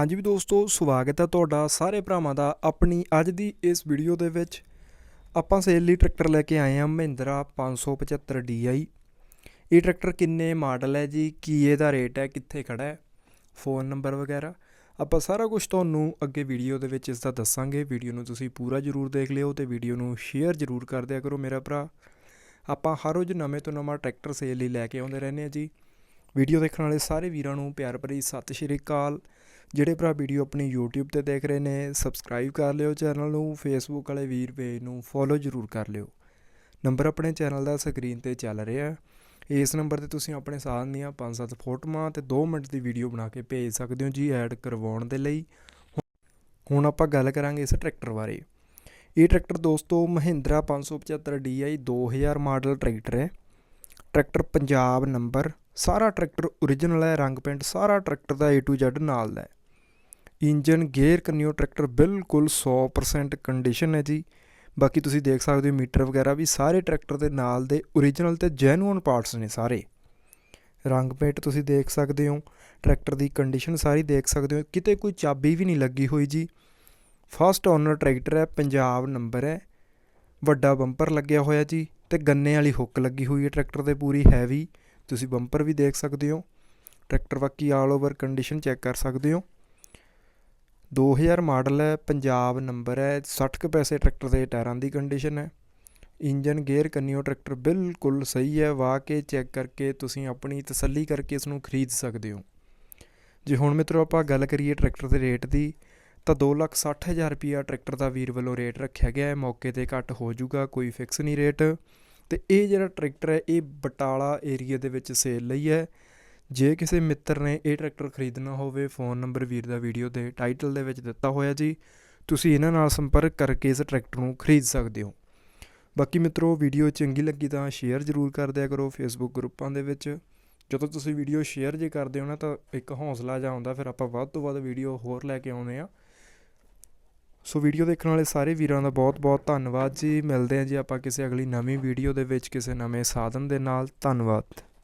ਹਾਂਜੀ ਵੀ ਦੋਸਤੋ, ਸਵਾਗਤ ਹੈ ਤੁਹਾਡਾ ਸਾਰੇ ਭਰਾਵਾਂ ਦਾ ਆਪਣੀ ਅੱਜ ਦੀ ਇਸ ਵੀਡੀਓ ਦੇ ਵਿੱਚ। ਆਪਾਂ ਸੇਲ ਲਈ ਟਰੈਕਟਰ ਲੈ ਕੇ ਆਏ ਹਾਂ ਮਹਿੰਦਰਾ 575 DI ਇਹ ਟਰੈਕਟਰ ਕਿੰਨੇ ਮਾਡਲ ਹੈ ਜੀ? ਕੀ ਇਹਦਾ ਰੇਟ ਹੈ? ਕਿੱਥੇ ਖੜਾ ਹੈ? ਫੋਨ ਨੰਬਰ ਵਗੈਰਾ। ਆਪਾਂ ਸਾਰਾ ਕੁਝ ਤੁਹਾਨੂੰ ਅੱਗੇ ਵੀਡੀਓ ਦੇ ਵਿੱਚ ਇਸ ਦਾ ਦੱਸਾਂਗੇ। ਵੀਡੀਓ ਨੂੰ ਤੁਸੀਂ ਪੂਰਾ ਜ਼ਰੂਰ ਦੇਖ ਲਿਓ ਤੇ ਵੀਡੀਓ ਨੂੰ ਸ਼ੇਅਰ ਜ਼ਰੂਰ ਕਰ ਦਿਆ ਕਰੋ ਮੇਰਾ ਭਰਾ। ਆਪਾਂ ਹਰ ਰੋਜ਼ ਨਵੇਂ ਤੋਂ ਨਵਾਂ ਟਰੈਕਟਰ ਸੇਲ ਲਈ ਲੈ ਕੇ ਆਉਂਦੇ ਰਹਿੰਦੇ ਹਾਂ ਜੀ। ਵੀਡੀਓ ਦੇਖਣ ਵਾਲੇ ਸਾਰੇ ਵੀਰਾਂ ਨੂੰ ਪਿਆਰ ਭਰੀ ਸਤਿ ਸ਼੍ਰੀ ਅਕਾਲ। ਜਿਹੜੇ ਭਰਾ ਵੀਡੀਓ ਆਪਣੀ YouTube ਤੇ ਦੇਖ ਰਹੇ ਨੇ ਸਬਸਕ੍ਰਾਈਬ ਕਰ ਲਿਓ ਚੈਨਲ ਨੂੰ, Facebook ਵਾਲੇ ਵੀਰ ਪੇਜ ਨੂੰ ਫੋਲੋ ਜ਼ਰੂਰ ਕਰ ਲਿਓ। ਨੰਬਰ ਆਪਣੇ ਚੈਨਲ ਦਾ ਸਕਰੀਨ ਤੇ ਚੱਲ ਰਿਹਾ ਇਸ ਨੰਬਰ ਤੇ ਤੁਸੀਂ ਆਪਣੇ ਸਾਥ ਦੀਆਂ 5-7 ਫੋਟੋਆਂ ਤੇ 2 ਮਿੰਟ ਦੀ ਵੀਡੀਓ ਬਣਾ ਕੇ ਭੇਜ ਸਕਦੇ ਹੋ ਜੀ ਐਡ ਕਰਵਾਉਣ ਦੇ ਲਈ। ਹੁਣ ਆਪਾਂ ਗੱਲ ਕਰਾਂਗੇ ਇਸ ਟਰੈਕਟਰ ਬਾਰੇ। ਇਹ ਟਰੈਕਟਰ ਦੋਸਤੋ ਮਹਿੰਦਰਾ 575 DI 2000 ਮਾਡਲ ਟਰੈਕਟਰ ਹੈ। ਟਰੈਕਟਰ ਪੰਜਾਬ ਨੰਬਰ ਸਾਰਾ ਟਰੈਕਟਰ ਓਰੀਜਨਲ ਹੈ, ਰੰਗ ਪੇਂਟ ਸਾਰਾ ਟਰੈਕਟਰ ਦਾ A to Z ਨਾਲ ਦਾ ਹੈ। ਇੰਜਨ ਗੇਅਰ ਕੰਨਿਓ ਟਰੈਕਟਰ ਬਿਲਕੁਲ 100% ਕੰਡੀਸ਼ਨ ਹੈ ਜੀ। ਬਾਕੀ ਤੁਸੀਂ ਦੇਖ ਸਕਦੇ ਹੋ ਮੀਟਰ ਵਗੈਰਾ ਵੀ ਸਾਰੇ ਟਰੈਕਟਰ ਦੇ ਨਾਲ ਦੇ ਓਰੀਜਨਲ ਤੇ ਜੈਨੂਇਨ ਪਾਰਟਸ ਨੇ ਸਾਰੇ। ਰੰਗ ਪੇਂਟ ਤੁਸੀਂ ਦੇਖ ਸਕਦੇ ਹੋ, ਟਰੈਕਟਰ ਦੀ ਕੰਡੀਸ਼ਨ ਸਾਰੀ ਦੇਖ ਸਕਦੇ ਹੋ। ਕਿਤੇ ਕੋਈ ਚਾਬੀ ਵੀ ਨਹੀਂ ਲੱਗੀ ਹੋਈ ਜੀ। ਫਸਟ ਓਨਰ ਟਰੈਕਟਰ ਹੈ, ਪੰਜਾਬ ਨੰਬਰ ਹੈ। ਵੱਡਾ ਬੰਪਰ ਲੱਗਿਆ ਹੋਇਆ ਜੀ ਤੇ ਗੰਨੇ ਵਾਲੀ ਹੁੱਕ ਲੱਗੀ ਹੋਈ ਹੈ ਟਰੈਕਟਰ ਤੇ ਪੂਰੀ ਹੈਵੀ ਤੁਸੀਂ ਬੰਪਰ ਵੀ ਦੇਖ ਸਕਦੇ ਹੋ। ਟਰੈਕਟਰ ਬਾਕੀ ਆਲ ਓਵਰ ਕੰਡੀਸ਼ਨ ਚੈੱਕ ਕਰ ਸਕਦੇ ਹੋ। 2000 ਮਾਡਲ ਹੈ, ਪੰਜਾਬ ਨੰਬਰ ਹੈ 60 ਕੁ ਪੈਸੇ ਟਰੈਕਟਰ ਦੇ ਟਾਇਰਾਂ ਦੀ ਕੰਡੀਸ਼ਨ ਹੈ। ਇੰਜਨ, ਗੇਅਰ, ਕੰਨਿਓ ਟਰੈਕਟਰ ਬਿਲਕੁਲ ਸਹੀ ਹੈ, ਵਾਹ ਕੇ ਚੈੱਕ ਕਰਕੇ ਤੁਸੀਂ ਆਪਣੀ ਤਸੱਲੀ ਕਰਕੇ ਇਸ ਨੂੰ ਖਰੀਦ ਸਕਦੇ ਹੋ। ਜੇ ਹੁਣ ਮਿੱਤਰੋ ਆਪਾਂ ਗੱਲ ਕਰੀਏ ਟਰੈਕਟਰ ਦੇ ਰੇਟ ਦੀ, ਤਾਂ 260000 ਰੁਪਿਆ ਟਰੈਕਟਰ ਦਾ ਵੀਰ ਵੱਲੋਂ ਰੇਟ ਰੱਖਿਆ ਗਿਆ ਹੈ। ਮੌਕੇ ਤੇ ਘੱਟ ਹੋ ਜਾਊਗਾ, ਕੋਈ ਫਿਕਸ ਨਹੀਂ ਰੇਟ ਤੇ ਇਹ ਜਿਹੜਾ ਟਰੈਕਟਰ ਹੈ, ਇਹ ਬਟਾਲਾ ਏਰੀਆ ਦੇ ਵਿੱਚ ਸੇਲ ਲਈ ਹੈ। ਜੇ ਕਿਸੇ ਮਿੱਤਰ ਨੇ ਇਹ ਟਰੈਕਟਰ ਖਰੀਦਣਾ ਹੋਵੇ, ਫੋਨ ਨੰਬਰ ਵੀਰ ਦਾ ਵੀਡੀਓ ਦੇ ਟਾਈਟਲ ਦੇ ਵਿੱਚ ਦਿੱਤਾ ਹੋਇਆ ਜੀ, ਤੁਸੀਂ ਇਹਨਾਂ ਨਾਲ ਸੰਪਰਕ ਕਰਕੇ ਇਸ ਟਰੈਕਟਰ ਨੂੰ ਖਰੀਦ ਸਕਦੇ ਹੋ। ਬਾਕੀ ਮਿੱਤਰੋ, ਵੀਡੀਓ ਚੰਗੀ ਲੱਗੀ ਤਾਂ ਸ਼ੇਅਰ ਜ਼ਰੂਰ ਕਰ ਦਿਆ ਕਰੋ ਫੇਸਬੁੱਕ ਗਰੁੱਪਾਂ ਦੇ ਵਿੱਚ। ਜਦੋਂ ਤੁਸੀਂ ਵੀਡੀਓ ਸ਼ੇਅਰ ਜੇ ਕਰਦੇ ਹੋ ਨਾ ਤਾਂ ਇੱਕ ਹੌਸਲਾ ਜਿਹਾ ਆਉਂਦਾ, ਫਿਰ ਆਪਾਂ ਵੱਧ ਤੋਂ ਵੱਧ ਵੀਡੀਓ ਹੋਰ ਲੈ ਕੇ ਆਉਂਦੇ ਆ ਸੋ ਵੀਡੀਓ ਦੇਖਣ ਵਾਲੇ ਸਾਰੇ ਵੀਰਾਂ ਦਾ ਬਹੁਤ-ਬਹੁਤ ਧੰਨਵਾਦ ਜੀ। ਮਿਲਦੇ ਹਾਂ ਜੀ ਆਪਾਂ ਕਿਸੇ ਅਗਲੀ ਨਵੀਂ ਵੀਡੀਓ ਦੇ ਵਿੱਚ, ਕਿਸੇ ਨਵੇਂ ਸਾਧਨ ਦੇ ਨਾਲ। ਧੰਨਵਾਦ।